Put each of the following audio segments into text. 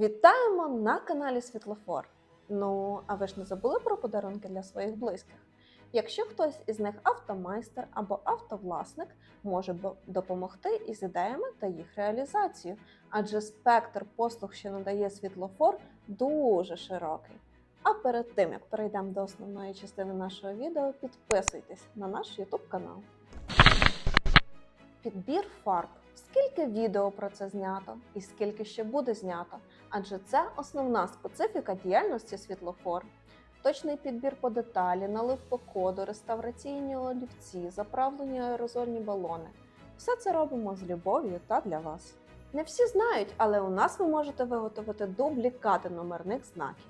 Вітаємо на каналі Світлофор. Ну, а ви ж не забули про подарунки для своїх близьких? Якщо хтось із них автомайстер або автовласник, може допомогти із ідеями та їх реалізацією, адже спектр послуг, що надає світлофор, дуже широкий. А перед тим як перейдемо до основної частини нашого відео, підписуйтесь на наш YouTube канал. Підбір фарб. Скільки відео про це знято і скільки ще буде знято? Адже це основна специфіка діяльності світлофор. Точний підбір по деталі, налив по коду, реставраційні олівці, заправлені аерозольні балони. Все це робимо з любов'ю та для вас. Не всі знають, але у нас ви можете виготовити дублікати номерних знаків.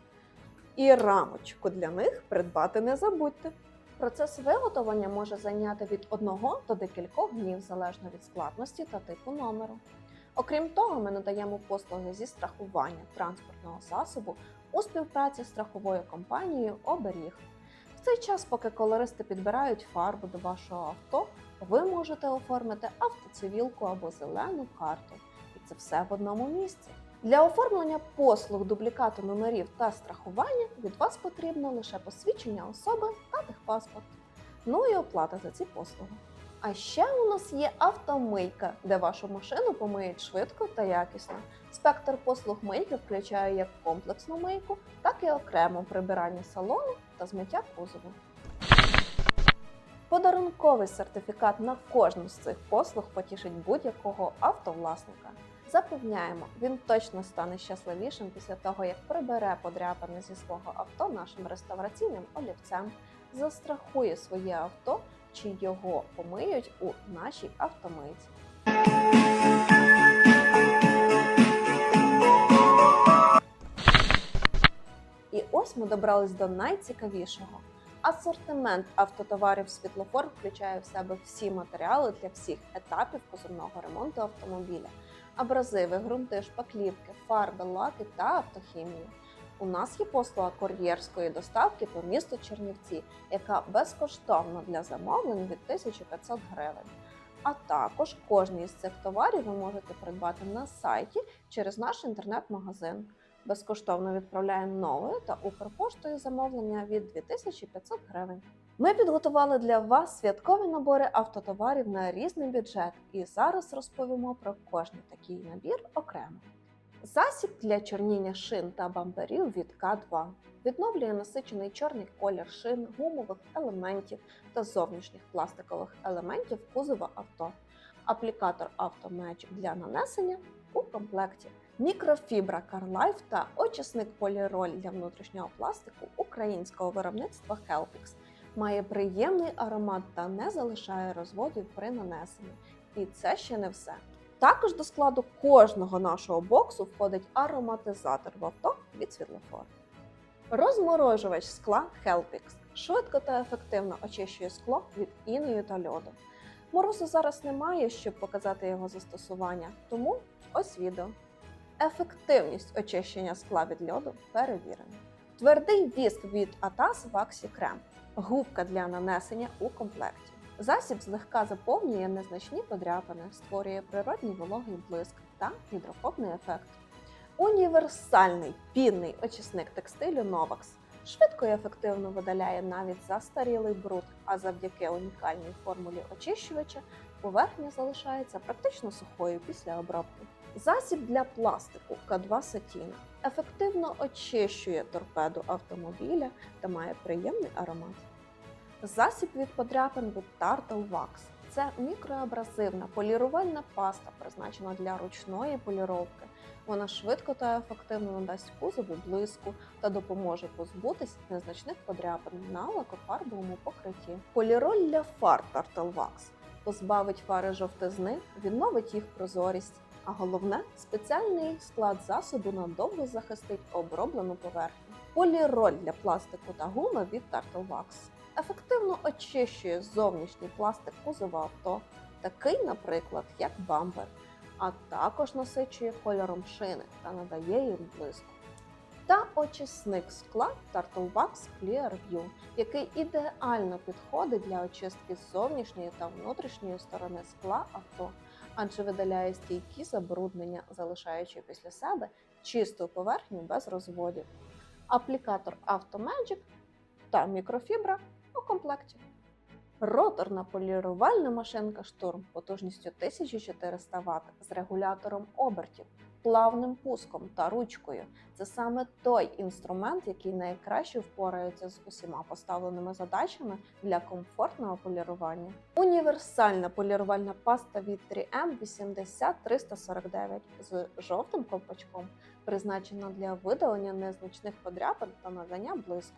І рамочку для них придбати не забудьте. Процес виготовлення може зайняти від 1 до декількох днів залежно від складності та типу номеру. Окрім того, ми надаємо послуги зі страхування транспортного засобу у співпраці з страховою компанією Оберіг. В цей час, поки колористи підбирають фарбу до вашого авто, ви можете оформити автоцивілку або зелену карту. І це все в одному місці. Для оформлення послуг дублікату номерів та страхування від вас потрібно лише посвідчення особи та техпаспорт. Ну і оплата за ці послуги. А ще у нас є автомийка, де вашу машину помиють швидко та якісно. Спектр послуг мийки включає як комплексну мийку, так і окремо прибирання салону та змиття кузову. Подарунковий сертифікат на кожну з цих послуг потішить будь-якого автовласника. Запевняємо, він точно стане щасливішим після того, як прибере подряпини зі свого авто нашим реставраційним олівцем, застрахує своє авто чи його помиють у нашій автомийці. І ось ми добрались до найцікавішого. Асортимент автотоварів світлофор включає в себе всі матеріали для всіх етапів кузовного ремонту автомобіля: абразиви, ґрунти, шпаклівки, фарби, лаки та автохімію. У нас є послуга кур'єрської доставки по місту Чернівці, яка безкоштовна для замовлень від 1500 гривень. А також кожний із цих товарів ви можете придбати на сайті через наш інтернет-магазин. Безкоштовно відправляємо новою та Укрпоштою замовлення від 2500 гривень. Ми підготували для вас святкові набори автотоварів на різний бюджет, і зараз розповімо про кожний такий набір окремо. Засіб для чорніння шин та бамперів від К2 відновлює насичений чорний колір шин, гумових елементів та зовнішніх пластикових елементів кузова авто. Аплікатор Автомеч для нанесення у комплекті. Мікрофібра Carlife та очисник поліроль для внутрішнього пластику українського виробництва Helpix має приємний аромат та не залишає розводів при нанесенні. І це ще не все. Також до складу кожного нашого боксу входить ароматизатор в авто від світлофор. Розморожувач скла Helpix швидко та ефективно очищує скло від інею та льоду. Морозу зараз немає, щоб показати його застосування, тому ось відео. Ефективність очищення скла від льоду перевірена. Твердий віск від Atas Waxy Крем. Губка для нанесення у комплекті. Засіб злегка заповнює незначні подряпини, створює природній вологий блиск та гідрофобний ефект. Універсальний пінний очисник текстилю Novax швидко і ефективно видаляє навіть застарілий бруд, а завдяки унікальній формулі очищувача поверхня залишається практично сухою після обробки. Засіб для пластику К2 Сатіна ефективно очищує торпеду автомобіля та має приємний аромат. Засіб від подряпин від Turtle Wax – це мікроабразивна полірувальна паста, призначена для ручної поліровки. Вона швидко та ефективно надасть кузову блиску та допоможе позбутись незначних подряпин на лакофарбовому покритті. Поліроль для фар Wax позбавить фари жовтизни, відновить їх прозорість. А головне, спеціальний склад засобу надовго захистить оброблену поверхню. Поліроль для пластику та гуми від Wax ефективно очищує зовнішній пластик кузова авто, такий, наприклад, як бампер, а також насичує кольором шини та надає їм блиску. Та очисник скла Turtle Wax Clear View, який ідеально підходить для очистки зовнішньої та внутрішньої сторони скла авто, адже видаляє стійкі забруднення, залишаючи після себе чисту поверхню без розводів. Аплікатор Automagic та мікрофібра у комплекті. Роторна полірувальна машинка штурм потужністю 1400 Вт з регулятором обертів, плавним пуском та ручкою. Це саме той інструмент, який найкраще впорається з усіма поставленими задачами для комфортного полірування. Універсальна полірувальна паста від 3M 80349 з жовтим ковпачком призначена для видалення незначних подряпин та надання блиску.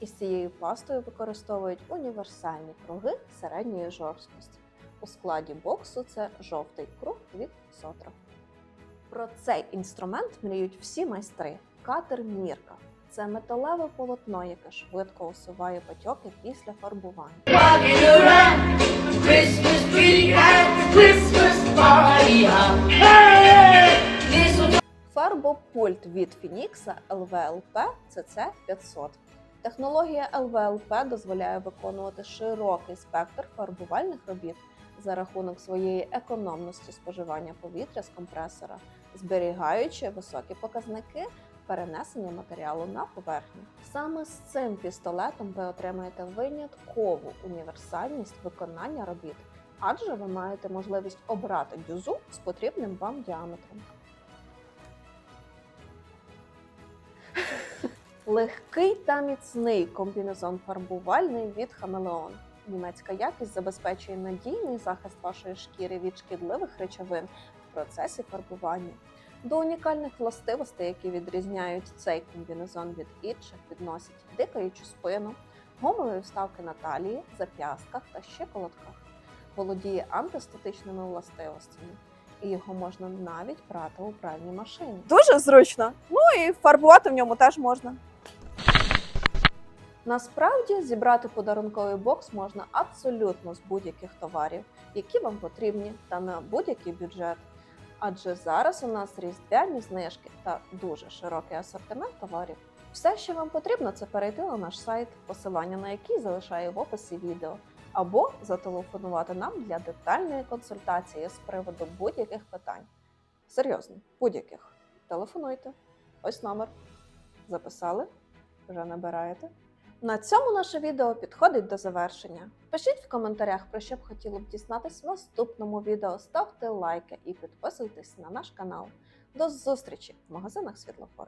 Із цією пастою використовують універсальні круги середньої жорсткості. У складі боксу це жовтий круг від Сотра. Про цей інструмент мріють всі майстри. Катер Мірка. Це металеве полотно, яке швидко усуває потьоки після фарбування. Фарбопульт від Фінікса LVLP CC 500. Технологія LVLP дозволяє виконувати широкий спектр фарбувальних робіт за рахунок своєї економності споживання повітря з компресора, зберігаючи високі показники перенесення матеріалу на поверхню. Саме з цим пістолетом ви отримаєте виняткову універсальність виконання робіт, адже ви маєте можливість обрати дюзу з потрібним вам діаметром. Легкий та міцний комбінезон фарбувальний від Хамелеон. Німецька якість забезпечує надійний захист вашої шкіри від шкідливих речовин в процесі фарбування. До унікальних властивостей, які відрізняють цей комбінезон від інших, відносять дикаючу спину, гумові вставки на талії, зап'ястках та щиколотках. Володіє антистатичними властивостями, і його можна навіть прати у пральній машині. Дуже зручно. Ну і фарбувати в ньому теж можна. Насправді зібрати подарунковий бокс можна абсолютно з будь-яких товарів, які вам потрібні, та на будь-який бюджет. Адже зараз у нас різдвяні знижки та дуже широкий асортимент товарів. Все, що вам потрібно, це перейти на наш сайт, посилання на який залишаю в описі відео, або зателефонувати нам для детальної консультації з приводу будь-яких питань. Серйозно, будь-яких. Телефонуйте. Ось номер. Записали? Вже набираєте. На цьому наше відео підходить до завершення. Пишіть в коментарях, про що б хотіло б дізнатись в наступному відео. Ставте лайки і підписуйтесь на наш канал. До зустрічі в магазинах Світлофор.